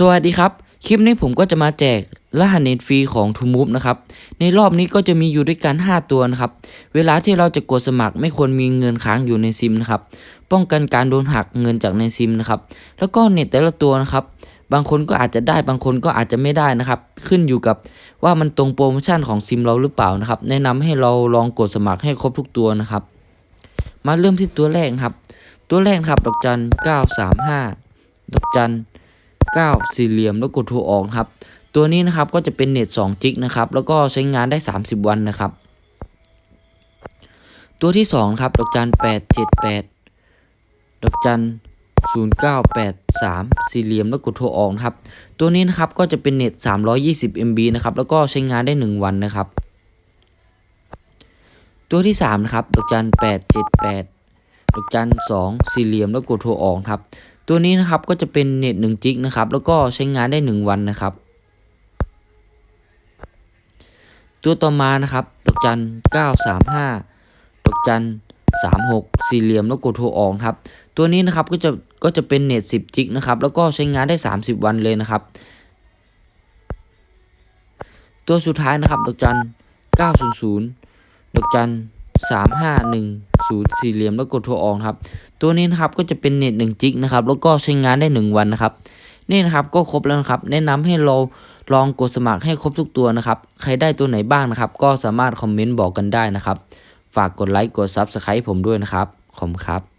สวัสดีครับ คลิปนี้ผมก็จะมาแจกรหัสเน็ตฟรีของ t ูมูฟนะครับ ในรอบนี้ก็จะมีอยู่ด้วยกัน 5 ตัวนะครับ เวลาที่เราจะกดสมัครไม่ควรมีเงินค้างอยู่ในซิมนะครับ ป้องกันการโดนหักเงินจากในซิมนะครับ แล้วก็เน็ตแต่ละตัวนะครับ บางคนก็อาจจะได้บางคนก็อาจจะไม่ได้นะครับ ขึ้นอยู่กับว่ามันตรงโปรโมชั่นของซิมเราหรือเปล่านะครับ แนะนำให้เราลองกดสมัครให้ครบทุกตัวนะครับ มาเริ่มที่ตัวแรกครับ ตัวแรกครับดอกจัน 935 ดอกจัน9 9สี่เหลี่ยมแล้วกดโทรออกครับ ตัวนี้นะครับก็จะเป็นเน็ต2จิกนะครับแล้วก็ใช้งานได้ 30 วันนะครับ ตัวที่2ครับดอกจัน878ดอกจัน0983สี่เหลี่ยมแล้วกดโทรออกครับ ตัวนี้นะครับก็จะเป็นเน็ต 320 MB นะครับแล้วก็ใช้งานได้ 1 วันนะครับ ตัวที่3นะครับดอกจัน878ดอกจัน2สี่เหลี่ยมแล้วกดโทรออกครับ ตัวนี้นะครับก็จะเป็นเน็ต1จิกนะครับ แล้วก็ใช้งานได้ 1 วันนะครับ ตัวต่อมานะครับดอกจัน 935ดอกจัน 36 สี่เหลี่ยมแล้วกดโทรออกครับ ตัวนี้นะครับก็จะก็จะเป็นเน็ต10จิกนะครับ แล้วก็ใช้งานได้ 30 วันเลยนะครับ ตัวสุดท้ายนะครับดอกจัน 900ดอกจัน 3510สี่เหลี่ยมแล้วกดโทรออกครับ ตัวนี้นะครับก็จะเป็นเน็ต1จิกนะครับ แล้วก็ใช้งานได้ 1 วันนะครับ นี่นะครับก็ครบแล้วนะครับ แนะนำให้เราลองกดสมัครให้ครบทุกตัวนะครับ ใครได้ตัวไหนบ้างนะครับ ก็สามารถคอมเมนต์บอกกันได้นะครับ ฝากกดไลค์กด Subscribe ผมด้วยนะครับ ขอบคุณครับ